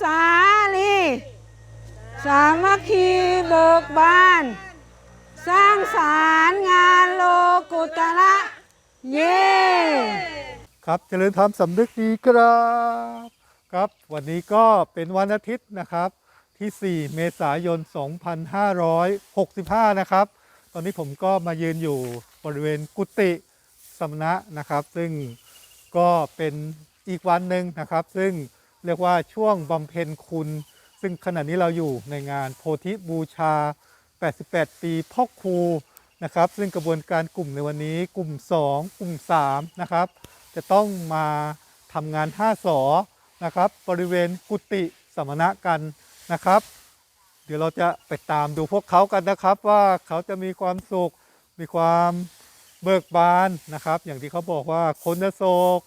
สารีสามัคคีเบิกบาน สร้างสารงานโลกุตระเย้ครับเจริญธรรมสำนึกดีครับครับ วันนี้ก็เป็นวันอาทิตย์นะครับที่ 4 เมษายน 2565 นะครับ ตอนนี้ผมก็มายืนอยู่บริเวณกุฏิสมณะนะครับ ซึ่งก็เป็นอีกวันหนึ่งนะครับ ซึ่ง เรียกว่าช่วงบำเพ็ญคุณ ซึ่งขณะนี้เราอยู่ในงานโพธิบูชา 88 ปีพ่อครูนะครับ ซึ่งกระบวนการกลุ่มในวันนี้กลุ่ม 2 กลุ่ม 3 นะครับ จะต้องมาทำงาน 5สอนะครับ บริเวณกุฏิสมณะกันนะครับ เดี๋ยวเราจะไปตามดูพวกเขากันนะครับว่าเขาจะมีความสุข มีความเบิกบานนะครับ อย่างที่เขาบอกว่าคนโศก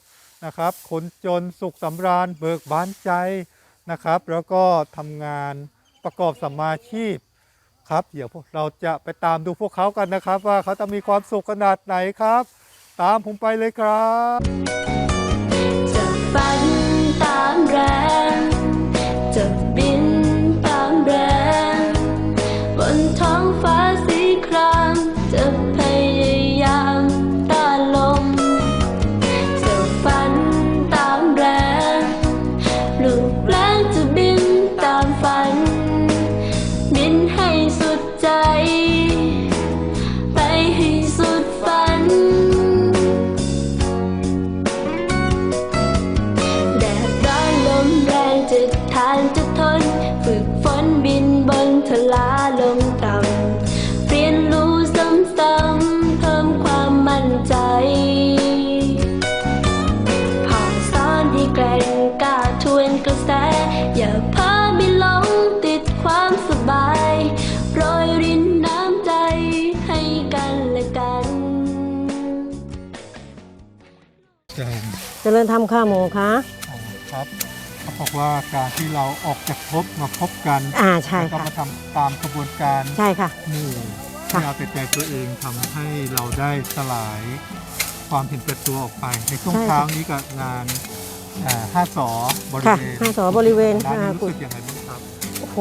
นะครับ คนจนสุขสำราญเบิกบานใจนะครับ แล้วก็ทำงานประกอบสมาชีพครับ เดี๋ยวเราจะไปตามดูพวกเขากันนะครับ ว่าเขาจะมีความสุขขนาดไหนครับ ตามผมไปเลยครับ ริญธรรมข้าหมูคะอ๋อครับเขาบอกว่าการที่เราออกจากภพมาพบกันอ่าใช่แล้วก็ค่ะมาทำตามกระบวนการใช่ค่ะ หมู่ค่ะ ที่เอาแต่ใจตัวเองทำให้เราได้สลายความเห็นแก่ตัวออกไป ในช่วงใช่ค่ะเช้านี้กับงานอ่าห้าสอบริค่ะเวณห้าสอบริเวณร้านนี้อ่ารู้สึกยังไงบ้างครับ โอ้โห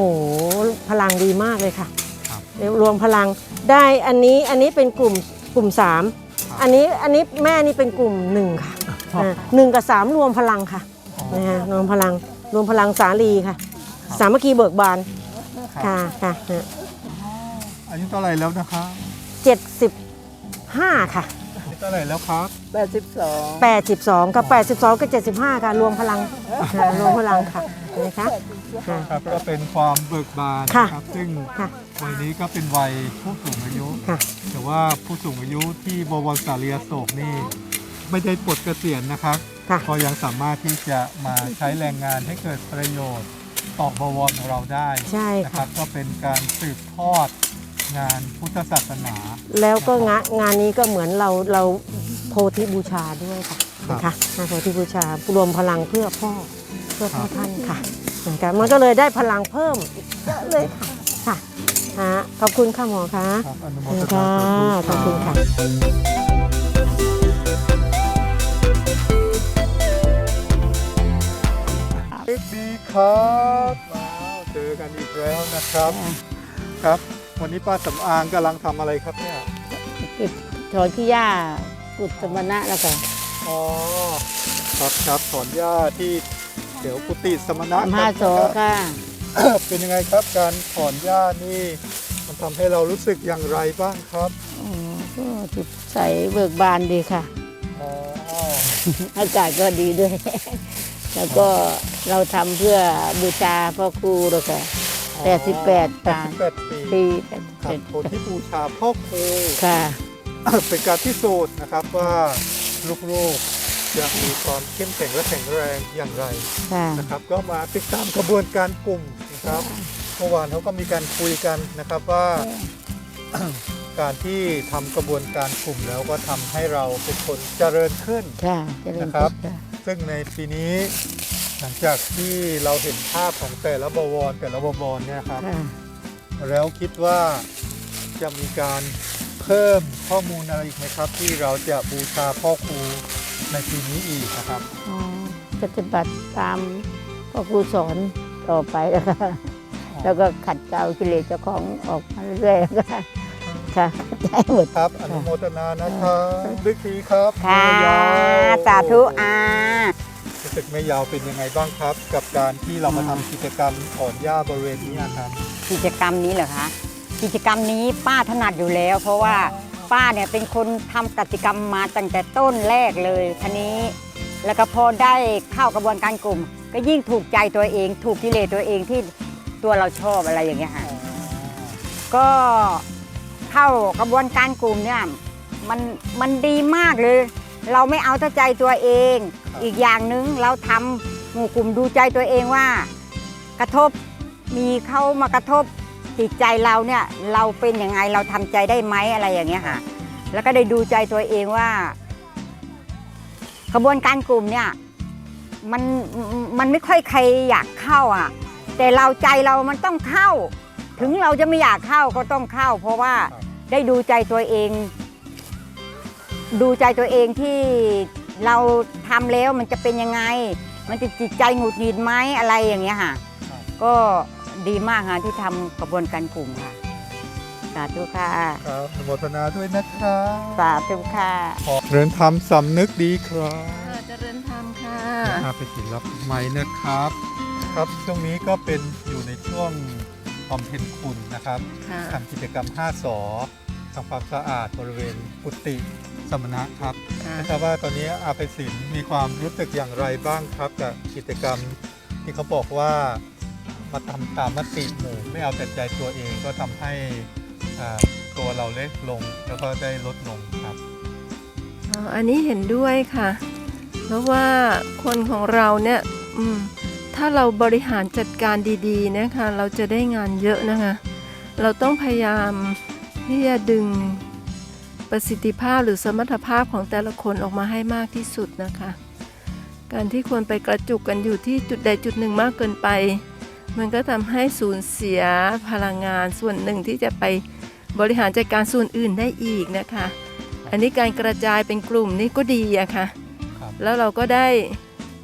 พลังดีมากเลยค่ะครับ เดี๋ยวรวมพลังได้อันนี้อันนี้เป็นกลุ่มกลุ่มสามครับอันนี้อันนี้แม่นี่เป็นกลุ่มหนึ่งค่ะ ครับอ่าหนึ่งกับสามรวมพลังค่ะอ๋อนะฮะรวมพลังรวมพลังสาลีค่ะครับสามัคคีเบิกบานครับค่ะค่ะอายุเท่าไหร่แล้วนะครับเจ็ดสิบห้าค่ะอายุเท่าไหร่แล้วครับแปดสิบสองกับแปดสิบสองกับเจ็ดสิบห้าค่ะ รวมพลังค่ะรวมพลังค่ะเห็นไหมคะค่ะครับก็เป็นความเบิกบานค่ะนะครับซึ่งค่ะวัยนี้ก็เป็นวัยผู้สูงอายุค่ะแต่ว่าผู้สูงอายุที่บวรสารียโศกนี่ ไม่ได้ปลดเกษียณนะครับ ค่ะ ก็ยังสามารถที่จะมาใช้แรงงานให้เกิดประโยชน์ต่อบวรของเราได้ใช่นะคค่ะ รับ ก็เป็นการสืบทอดงานพุทธศาสนา แล้วก็งานงานนี้ก็เหมือนเราเราโพธิบูชาด้วยค่ะครับ นะคะงานโพธิบูชารวมพลังเพื่อพ่อเพื่อพ่อครับท่านค่ะนะคะมันก็เลยได้พลังเพิ่มเยอะเลยค่ะค่ะฮะขอบคุณค่ะหมอคะ ครับอนุโมขอบทคุณนาค่ะสาธุ ขอบคุณค่ะ ครับว้าวเจอกันอีกแล้วนะครับครับ วันนี้ป้าสำอางกำลังทำอะไรครับเนี่ยเก็บถอนขี้หญ้ากุดสมณะแล้วก็อ๋อครับครับถอนหญ้าที่เดี๋ยวกุฏิสมณะทำห้าโสครับค่ะเป็นยังไงครับการถอนหญ้านี่มันทำให้เรารู้สึกอย่างไรบ้างครับอ๋อก็จิตใสเบิกบานดีค่ะ อ๋ออากาศก็ดีด้วย แล้วก็เราทำเพื่อบูชาพ่อครูแล้วก็88แปปีดสิบแปดปีปีครับโพธิบูชาพ่อครู ค่ะ เป็นการพิสูจน์นะครับว่าลูกๆจะมีความเข้มแข็งและแข็งแรงอย่างไรค่ะ นะครับ ก็มาติดตามกระบวนการกลุ่มนะครับเมื่อวานเขาก็มีการคุยกันนะครับว่า การที่ทำกระบวนการกลุ่มแล้วก็ทำให้เราเป็นคนเจริญขึ้น ค่ะเจริญนะครับ ค่ะซึ่งในปีนี้ หลังจากที่เราเห็นภาพของแต่ละบวรแต่ละบวรเนี่ยครับ ค่ะแล้วคิดว่าจะมีการเพิ่มข้อมูลอะไรอีกไหมครับ ที่เราจะบูชาพ่อครูในปีนี้อีกนะครับ อ๋อปฏิบัติตามพ่อครูสอนต่อไปแล้วค่ะอแล้วก็ขัดเกลากิเลสเจ้าของออกมาเรื่อยๆก็ค่ะได้หมด ครับอนุโมทนานะครับลึกทีครับ ค่ะแม่ยาวสาธุอา รู้สึกแม่ยาวเป็นยังไงบ้างครับ กับการที่เรามาทำกิจกรรมถอนหญ้าบริเวณนี้ครับกิจกรรมนี้เหรอคะกิจกรรมนี้ป้าถนัดอยู่แล้ว เพราะว่าป้าเนี่ยเป็นคนทำกิจกรรมมาตั้งแต่ต้นแรกเลยทีนี้ แล้วก็พอได้เข้ากระบวนการกลุ่ม ก็ยิ่งถูกใจตัวเอง ถูกกิเลสตัวเองที่ตัวเราชอบอะไรอย่างเงี้ยค่ะ ก็เข้ากระบวนการกลุ่มเนี่ยมันมันดีมากเลย เราไม่เอาแต่ใจตัวเอง อีกอย่างหนึ่งเราทำหมู่กลุ่มดูใจตัวเองว่า กระทบมีเข้ามากระทบจิตใจเราเนี่ยเราเป็นยังไงเราทำใจได้ไหมอะไรอย่างเงี้ยค่ะแล้วก็ได้ดูใจตัวเองว่ากระบวนการกลุ่มเนี่ยมันมันไม่ค่อยใครอยากเข้าอะ แต่เราใจเรามันต้องเข้า ถึงเราจะไม่อยากเข้าก็ต้องเข้า เพราะว่าได้ดูใจตัวเอง ดูใจตัวเองที่เราทำแล้วมันจะเป็นยังไง มันจะจิตใจหงุดหงิดไหมอะไรอย่างเงี้ยค่ะครับก็ดีมากค่ะที่ทำกระบวนการกลุ่มค่ะ สาธุค่ะครับอนุโมทนาด้วยนะครับสาธุค่ะขอเริญธรรมสำนึกดีครับค่ะเจริญธรรมค่ะอาไปกินรับไม้นะครับ ครับช่วงนี้ก็เป็นอยู่ในช่วงบำเพ็ญคุณนะครับค่ะทำกิจกรรม 5สอทำความสะอาดบริเวณกุฏิ สมณะครับค่ะไม่ทราบว่าตอนนี้อาไปศิลป์มีความรู้สึกอย่างไรบ้างครับกับกิจกรรมที่เขาบอกว่ามาทำตามมติหมู่ไม่เอาแต่ใจตัวเองก็ทำให้อ่าตัวเราเล็กลงแล้วก็ได้ลดลงครับอ๋ออันนี้เห็นด้วยค่ะ เพราะว่าคนของเราเนี่ยอืมถ้าเราบริหารจัดการดีๆนะคะ เราจะได้งานเยอะนะคะ เราต้องพยายามที่จะดึง ประสิทธิภาพหรือสมรรถภาพของแต่ละคนออกมาให้มากที่สุดนะคะ การที่ควรไปกระจุกกันอยู่ที่จุดใดจุดหนึ่งมากเกินไป มันก็ทำให้สูญเสียพลังงานส่วนหนึ่งที่จะไปบริหารจัดการส่วนอื่นได้อีกนะคะ อันนี้การกระจายเป็นกลุ่มนี่ก็ดีอะค่ะครับแล้วเราก็ได้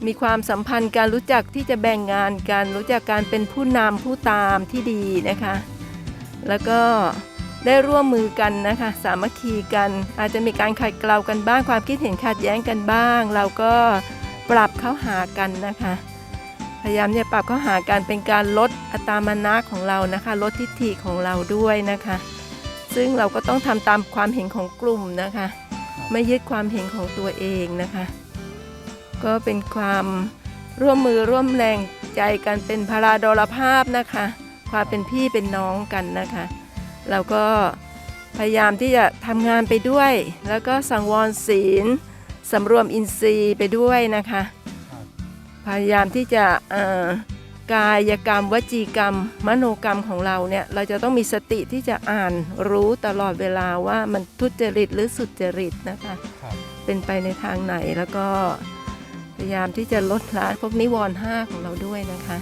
มีความสัมพันธ์การรู้จักที่จะแบ่งงานกันรู้จักการเป็นผู้นำผู้ตามที่ดีนะคะ แล้วก็ ได้ร่วมมือกันนะคะ สามัคคีกัน อาจจะมีการขัดเกลากันบ้างความคิดเห็นขัดแย้งกันบ้าง เราก็ปรับเข้าหากันนะคะ พยายามเนี่ยปรับเข้าหากันเป็นการลดอัตามานะของเรานะคะ ลดทิฐิของเราด้วยนะคะ ซึ่งเราก็ต้องทำตามความเห็นของกลุ่มนะคะ ไม่ยึดความเห็นของตัวเองนะคะ ก็เป็นความร่วมมือร่วมแรงใจกันเป็นพาราดรภาพนะคะ ความเป็นพี่เป็นน้องกันนะคะ เราก็พยายามที่จะทำงานไปด้วย แล้วก็สังวรศีลสำรวมอินทรีย์ไปด้วยนะคะครับพยายามที่จะเอ่อกายกรรม วจีกรรม มโนกรรมของเราเนี่ย เราจะต้องมีสติที่จะอ่านรู้ตลอดเวลาว่ามันทุจริตหรือสุจริตนะคะครับเป็นไปในทางไหนแล้วก็พยายามที่จะลดละพวกนิวรณ์ห้าของเราด้วยนะคะ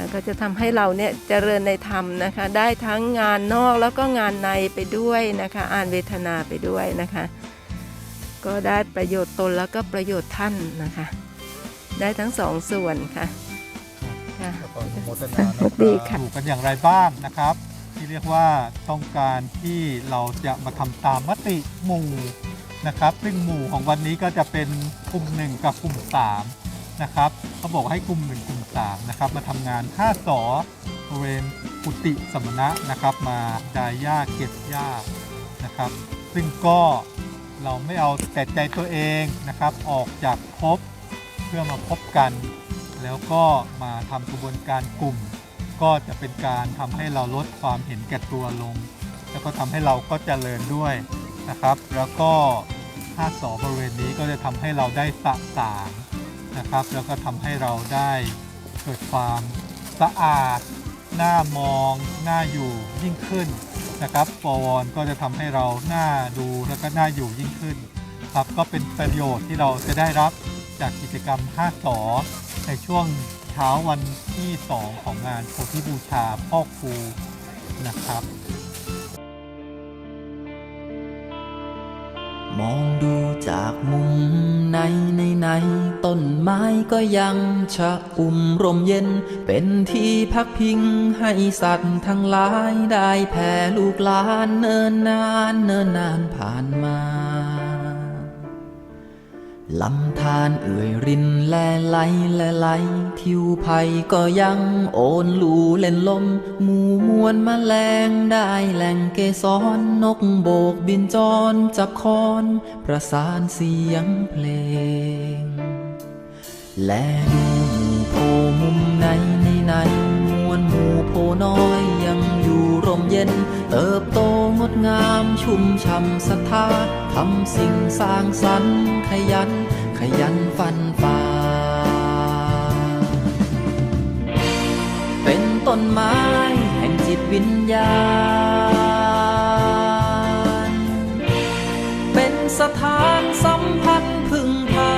การก็จะทำให้เราเนี่ยเจริญในธรรมนะคะ ได้ทั้งงานนอกแล้วก็งานในไปด้วยนะคะ อ่านเวทนาไปด้วยนะคะ ก็ได้ประโยชน์ตนแล้วก็ประโยชน์ท่านนะคะ ได้ทั้งสองส่วนค่ะค่ะแล้วก็อนุโมทนานะคดีรับค่ะอยู่กันอย่างไรบ้างนะครับ ที่เรียกว่าต้องการที่เราจะมาทำตามมติหมู่นะครับซึ่งหมู่ของวันนี้ก็จะเป็นกลุ่มหนึ่งกับกลุ่มสามนะครับเขาบอกให้กลุ่มหนึ่งกลุ่ม สามนะครับ มาทำงาน5สอบริเวณกุฏิสมณะนะครับ มาดายหญ้าเก็บหญ้านะครับ ซึ่งก็เราไม่เอาแต่ใจตัวเองนะครับ ออกจากภพเพื่อมาพบกัน แล้วก็มาทำกระบวนการกลุ่ม ก็จะเป็นการทำให้เราลดความเห็นแก่ตัวลง แล้วก็ทำให้เราก็เจริญด้วยนะครับ แล้วก็ห้าสอบริเวณนี้ก็จะทำให้เราได้สะสางนะครับ แล้วก็ทำให้เราได้ เกิดความสะอาดน่ามองน่าอยู่ยิ่งขึ้นนะครับปวรก็จะทำให้เราน่าดูแล้วก็น่าอยู่ยิ่งขึ้นครับก็เป็นประโยชน์ที่เราจะได้รับจากกิจกรรม 5สอในช่วงเช้าวันที่ 2 ของงานโพธิบูชาพ่อครูนะครับ มองดูจากมุมไหนในไหนต้นไม้ก็ยังชะอุ่มร่มเย็น เป็นที่พักพิงให้สัตว์ทั้งหลายได้แผ่ลูกหลานเนินนานเนินนานผ่านมา ลำธารเอื่อยรินแลไหลแลไหล ทิวภัยก็ยังโอนลูเล่นลม หมู่มวลมแมลงได้แหล่งเกสรนกโบกบินจรจับคอน ประสานเสียงเพลง และดูหมู่โพมุมไหนในไหนมวลหมู่โพน้อยยังอยู่ร่มเย็น เติบโต งามชุ่มช่ำศรัทธาทำสิ่งสร้างสรรค์ขยัน ขยันฟันฝ่าเป็นต้นไม้แห่งจิตวิญญาณ เป็นสถานสัมพันธ์พึ่งพา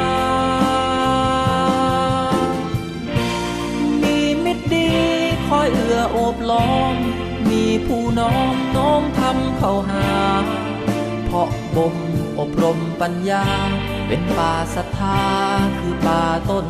มีมิตรดีคอยเอื้อโอบล้อม ผู้น้อมน้อมทำเข้าหา เพาะบ่มอบรมปัญญา เป็นป่าศรัทธาคือป่าต้น